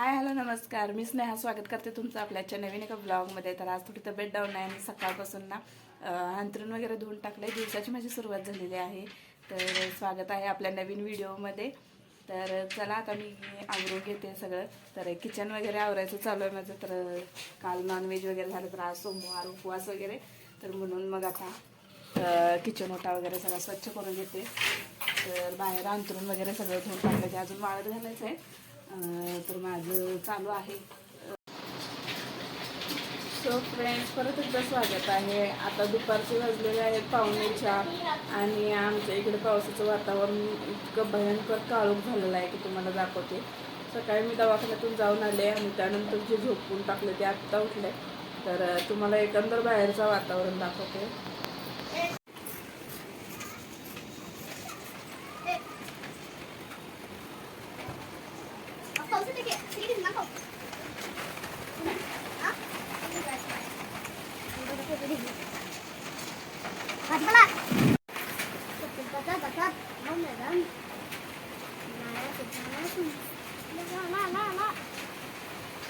Hi hello नमस्कार. मी स्नेहा. स्वागत करते तुमचं आपल्याच्या नवीन एका ब्लॉगमध्ये तर आज थोडी तब्येत डाऊन आहे आणि सकाळपासून ना अंतरण वगैरे धुवून टाकलं आहे दिवसाची माझी सुरुवात झालेली आहे. तर स्वागत आहे आपल्या नवीन व्हिडिओमध्ये. तर चला आता मी आवरून घेते सगळं. तर किचन वगैरे आवरायचं चालू आहे माझं. तर काल नॉनव्हेज वगैरे झालं तर आज सोमवार उपवास वगैरे. तर म्हणून मग आता किचन ओटा वगैरे सगळा स्वच्छ करून घेते. तर बाहेर अंतरून वगैरे सगळं धुवून टाकलं अजून वाळत घालायचं आहे तर माझं चालू आहे. सो फ्रेंड्स परत एकदा स्वागत आहे. आता दुपारचे वाजलेले आहेत पावणे आणि आमच्या इकडे पावसाचं वातावरण इतकं भयंकर काळोख झालेलं आहे की तुम्हाला दाखवते. सकाळी मी दवाखान्यातून जाऊन आले आणि त्यानंतर जे झोपून टाकले ते आत्ता उठले. तर तुम्हाला एकंदर बाहेरचं वातावरण दाखवते.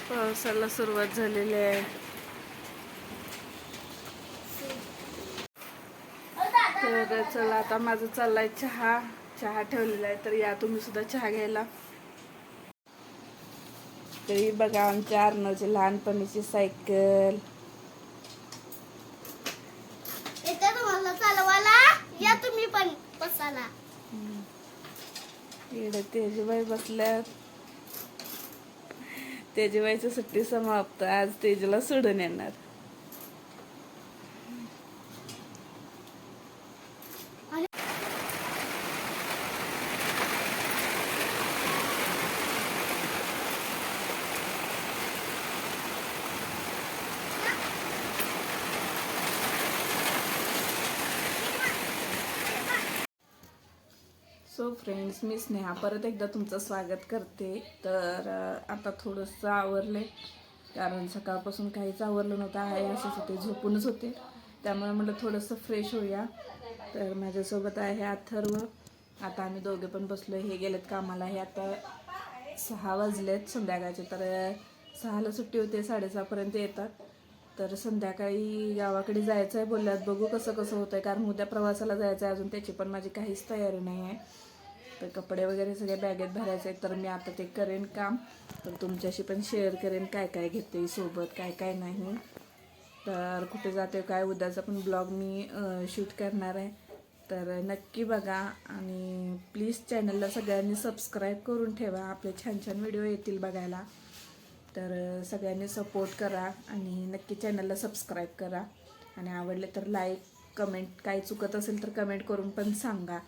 पावसाला सुरुवात झालेली आहे. तर चला आता माझं चाललाय चहा. चहा ठेवलेला आहे तर या तुम्ही सुद्धा चहा घ्यायला. तरी बघा आमच्या अर्णवची लहानपणीची सायकल येते तुम्हाला चालवायला या तुम्ही पण बसायला. इकडे तेजूबाई बसल्यात. तेजूबाईची सुट्टी समाप्त. आज तेजूला सोडून येणार. सो फ्रेंड्स मी स्नेहा परत एकदा तुमचं स्वागत करते. तर आता थोडंसं आवरले कारण सकाळपासून काहीच आवरलं नव्हतं. आहे असेच होते झोपूनच होते. त्यामुळे म्हटलं थोडंसं फ्रेश होऊया. तर माझ्यासोबत आहे अथर्व. आता आम्ही दोघे पण बसलो हे गेलेत कामाला. हे आता सहा वाजलेत संध्याकाळचे. तर सहाला सुट्टी होते साडेसहापर्यंत येतात. तर संध्याकाळी गावाकडे जायचं आहे बोलल्यात बघू कसं कसं होतं आहे कारण उद्या प्रवासाला जायचं आहे अजून. त्याची पण माझी काहीच तयारी नाही आहे तर कपडे वगैरे सगळे बॅगेत भरायचे आहेत तर मी आता ते करेन काम. तर तुमच्याशी पण शेअर करेन काय काय घेते सोबत काय काय नाही. तर कुठे जाते काय उद्याचा पण ब्लॉग मी शूट करणार आहे. तर नक्की बघा आणि प्लीज चॅनलला सगळ्यांनी सबस्क्राईब करून ठेवा. आपले छान छान व्हिडिओ येतील बघायला. तर सगळ्यांनी सपोर्ट करा आणि नक्की चॅनलला सबस्क्राईब करा. आणि आवडले तर लाईक कमेंट काही चुकत असेल तर कमेंट करून पण सांगा.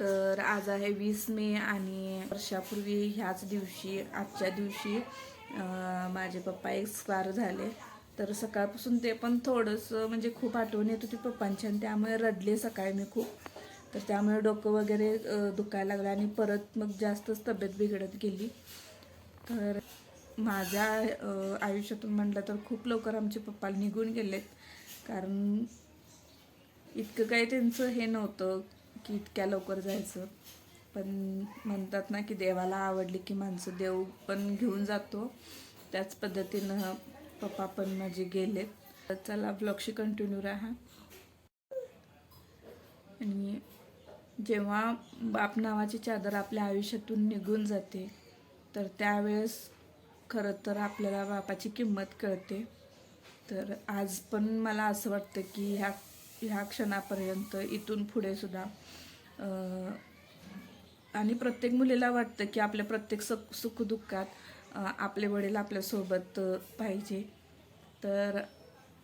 तर आज आहे वीस मे आणि वर्षापूर्वी ह्याच दिवशी आजच्या दिवशी माझे पप्पा एक्सपायर झाले. तर सकाळपासून ते पण थोडंसं म्हणजे खूप आठवण येत होती पप्पांची आणि त्यामुळे रडले सकाळी मी खूप. तर त्यामुळे डोकं वगैरे दुखायला लागलं आणि परत मग जास्तच तब्येत बिघडत गेली. तर माझ्या आयुष्यातून म्हटलं तर खूप लवकर आमचे पप्पा निघून गेलेत. कारण इतकं काही त्यांचं हे नव्हतं. की इतक्या लवकर जायचं. पण म्हणतात ना की देवाला आवडली की माणसं देव पण घेऊन जातो. त्याच पद्धतीनं पप्पा पण माझे गेलेत. तर चला ब्लॉगशी कंटिन्यू राहा. आणि जेव्हा बाप नावाची चादर आपल्या आयुष्यातून निघून जाते तर त्यावेळेस खरं तर आपल्याला बापाची किंमत कळते. तर आज पण मला असं वाटतं की ह्या ह्या क्षणापर्यंत इथून पुढे सुद्धा आणि प्रत्येक मुलीला वाटतं की आपल्या प्रत्येक सुख सुखदुःखात आपले वडील आपल्यासोबत पाहिजे. तर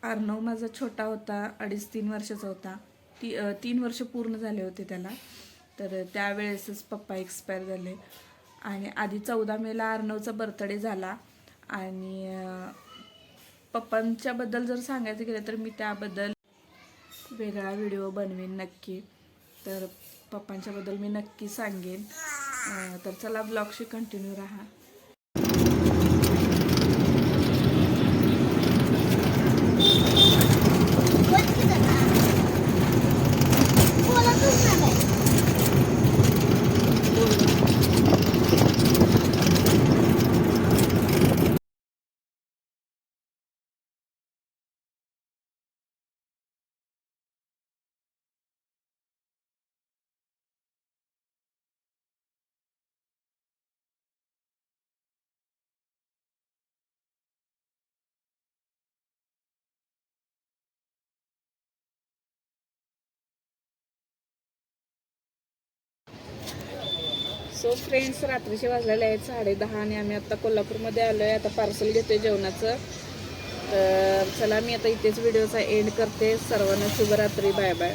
अर्णव माझा छोटा होता अडीच तीन वर्षाचा होता. ती तीन वर्ष पूर्ण झाले होते त्याला. तर त्यावेळेसच पप्पा एक्सपायर झाले. आणि आधी चौदा मेला अर्णवचा बर्थडे झाला. आणि पप्पांच्याबद्दल जर सांगायचं गेलं तर मी त्याबद्दल वेगळा व्हिडिओ बनवेन नक्की. तर पप्पांच्याबद्दल मी नक्की सांगेन. तर चला ब्लॉगशी कंटिन्यू राहा. सो फ्रेंड्स रात्रीचे वाजलेले आहेत साडे दहा आणि आम्ही आता कोल्हापूरमध्ये आलो आहे आता पार्सल घेतोय जेवणाचं. तर चला मी आता इथेच व्हिडिओचा एंड करते. सर्वांना शुभरात्री. Bye bye